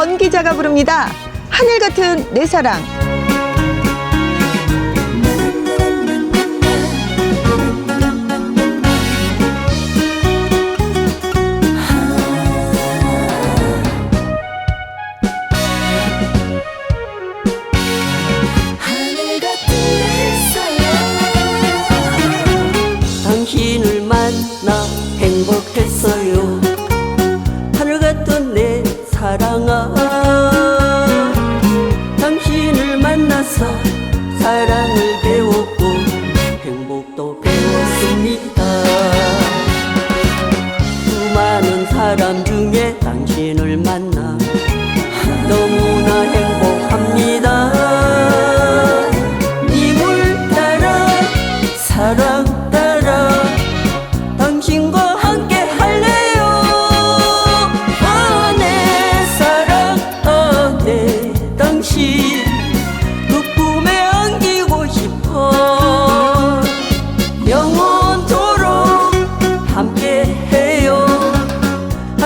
권 기자가 부릅니다. 하늘 같은 내 사랑. 당신을 만나 행복했어요 당신을 만나서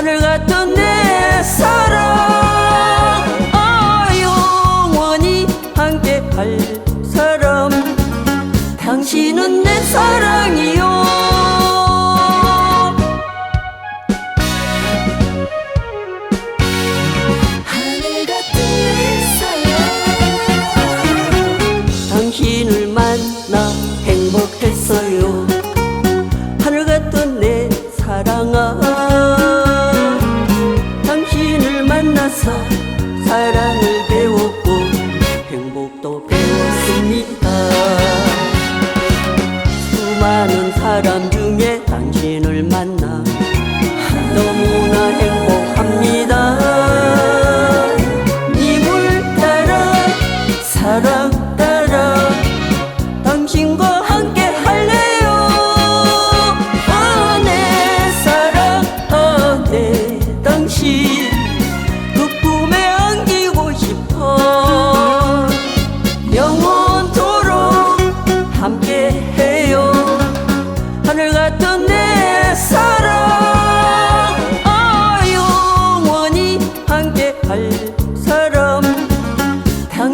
하늘 같은 내 사랑. 아 영원히 함께 할 사람. 당신은 내 사랑이요. 하늘 같은 내 사랑. 당신을 만나 행복했어요 만나서 사랑을 배웠고 행복도 배웠습니다. 수많은 사람 중에 당신을 만나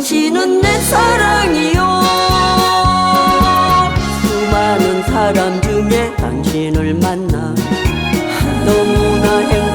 당신은 내 사랑이요. 수많은 사람 중에 당신을 만나 너무나 행복